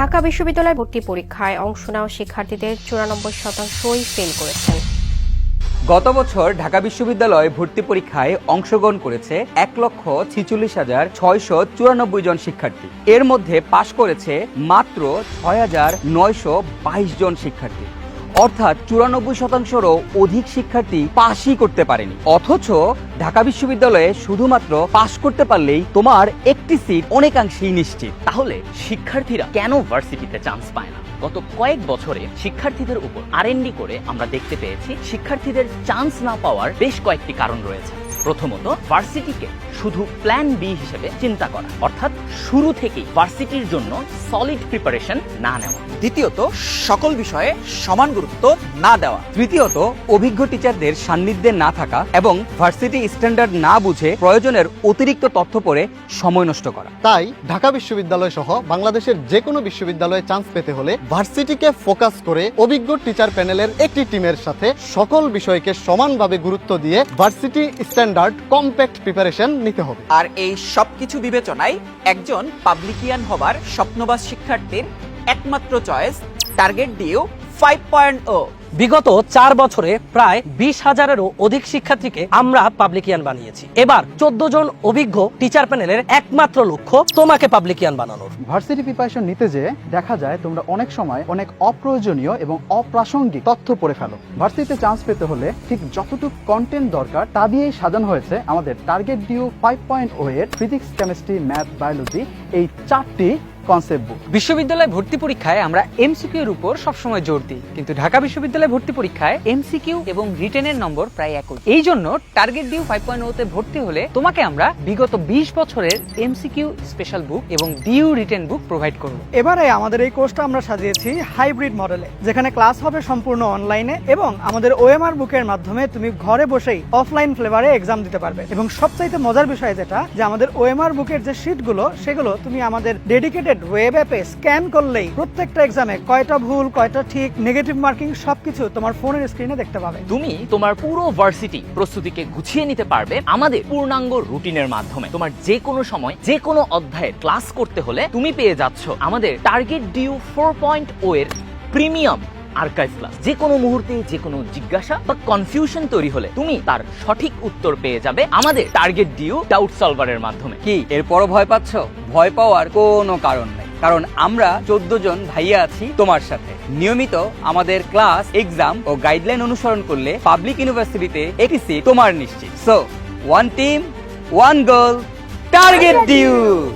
ঢাকা বিশ্ববিদ্যালয় ভর্তি পরীক্ষায় অংশ নেওয়া শিক্ষার্থীদের চুরানব্বই শতাংশই ফেল করেছেন। গত বছর ঢাকা বিশ্ববিদ্যালয় ভর্তি পরীক্ষায় অংশগ্রহণ করেছে এক লক্ষ ছিচল্লিশ হাজার ছয়শো চুরানব্বই জন শিক্ষার্থী। এর মধ্যে পাশ করেছে মাত্র ছয় হাজার নয়শো বাইশ জন শিক্ষার্থী। অর্থাৎ চুরানব্বই শতাংশেরও অধিক শিক্ষার্থী পাশই করতে পারেনি। অথচ ঢাকা বিশ্ববিদ্যালয়ে শুধুমাত্র পাশ করতে পারলেই তোমার একটি সিট অনেকাংশেই নিশ্চিত। তাহলে শিক্ষার্থীরা কেন ভার্সিটিতে চান্স পায় না? গত কয়েক বছরে শিক্ষার্থীদের উপর আর করে আমরা দেখতে পেয়েছি, শিক্ষার্থীদের চান্স না পাওয়ার বেশ কয়েকটি কারণ রয়েছে। প্রথমত ভার্সিটিকে শুধু প্ল্যান বি হিসেবে চিন্তা করা। অর্থাৎ শুরু থেকেই ভার্সিটির জন্য সলিড প্রিপারেশন না নেওয়া। দ্বিতীয়ত, সকল বিষয়ে সমান গুরুত্ব না দেওয়া। তৃতীয়ত, অভিজ্ঞ টিচারদের সান্নিধ্যে না থাকা এবং ভার্সিটি স্ট্যান্ডার্ড না বুঝে প্রয়োজনের অতিরিক্ত তথ্য পড়ে সময় নষ্ট করা। তাই ঢাকা বিশ্ববিদ্যালয় সহ বাংলাদেশের যে কোনো বিশ্ববিদ্যালয়ে চান্স পেতে হলে ভার্সিটিকে ফোকাস করে অভিজ্ঞ টিচার প্যানেলের একটি টিমের সাথে সকল বিষয়কে সমানভাবে গুরুত্ব দিয়ে ভার্সিটি স্ট্যান্ডার্ড কম্প্যাক্ট প্রিপারেশন নিতে হবে। আর এই সবকিছু বিবেচনায় একজন পাবলিকিয়ান হবার স্বপ্নবাস শিক্ষার্থীর একমাত্র choice target DU five point O. বিগত চার বছরে প্রায় বিশ হাজারেরও অধিক শিক্ষার্থীকে আমরা পাবলিকিয়ান বানিয়েছি। এবার চোদ্দ জন অভিজ্ঞ টিচার প্যানেলের একমাত্র লক্ষ্য তোমাকে পাবলিকিয়ান বানানোর। ভার্সিটি প্রিপারেশন নিতে যে দেখা যায় তোমরা অনেক সময় অনেক অপ্রয়োজনীয় এবং অপ্রাসঙ্গিক তথ্য পড়ে ফেলো। ভার্সিটিতে চান্স পেতে হলে ঠিক যতটুকু কন্টেন্ট দরকার তা দিয়েই সাজানো হয়েছে আমাদের target DU five point O physics chemistry math biology এই চারটি কনসেপ্ট বুক বিশ্ববিদ্যালয় ভর্তি পরীক্ষায় আমরা এমসিকিউ এর উপর সবসময় জোর দিই। কিন্তু ঢাকা বিশ্ববিদ্যালয় ভর্তি পরীক্ষায় এমসিকিউ এবং রিটেনের নম্বর প্রায় একই। এই জন্য টার্গেট ডিউ ফাইভ পয়েন্ট ওতে ভর্তি হলে তোমাকে আমরা বিগত বিশ বছরের এমসিকিউ স্পেশাল বুক এবং ডিউ রিটেন বুক প্রোভাইড করব। এবারে আমাদের এই কোর্সটা আমরা সাজিয়েছি হাইব্রিড মডেলে যেখানে ক্লাস হবে সম্পূর্ণ অনলাইনে এবং আমাদের ওএমআর বুকের মাধ্যমে তুমি ঘরে বসেই অফলাইন ফ্লেভারে এক্সাম দিতে পারবে। এবং সবচাইতে মজার বিষয় যেটা যে আমাদের ওএমআর বুকের যে শিটগুলো সেগুলো তুমি আমাদের ডেডিকেটেড ওয়েব অ্যাপে স্ক্যান করলেই প্রত্যেকটা এক্সামে কয়টা ভুল, কয়টা ঠিক নেগেটিভ মার্কিং সবকিছু তোমার ফোনের স্ক্রিনে দেখতে পাবে। তুমি তোমার পুরো ভার্সিটি প্রস্তুতিকে গুছিয়ে নিতে পারবে আমাদের পূর্ণাঙ্গ রুটিনের মাধ্যমে। তোমার যে কোনো সময় যে কোনো অধ্যায়ে ক্লাস করতে হলে তুমি পেয়ে যাচ্ছ আমাদের target DU four point O এর প্রিমিয়াম আর্কাইভ ক্লাস যে কোনো মুহূর্তে যে কোনো জিজ্ঞাসা বা কনফিউশন তৈরি হলে তুমি তার সঠিক উত্তর পেয়ে যাবে আমাদের টার্গেট ডিউ ডাউট সলভারের মাধ্যমে। কি? এরপরও ভয় পাচ্ছ? ভয় পাওয়ার কোনো কারণ নেই। কারণ আমরা চোদ্দ জন ভাইয়া আছি তোমার সাথে। নিয়মিত আমাদের ক্লাস এক্সাম ও গাইডলাইন অনুসরণ করলে পাবলিক ইউনিভার্সিটিতে একটি সিট তোমার নিশ্চিত। So one team one goal target DU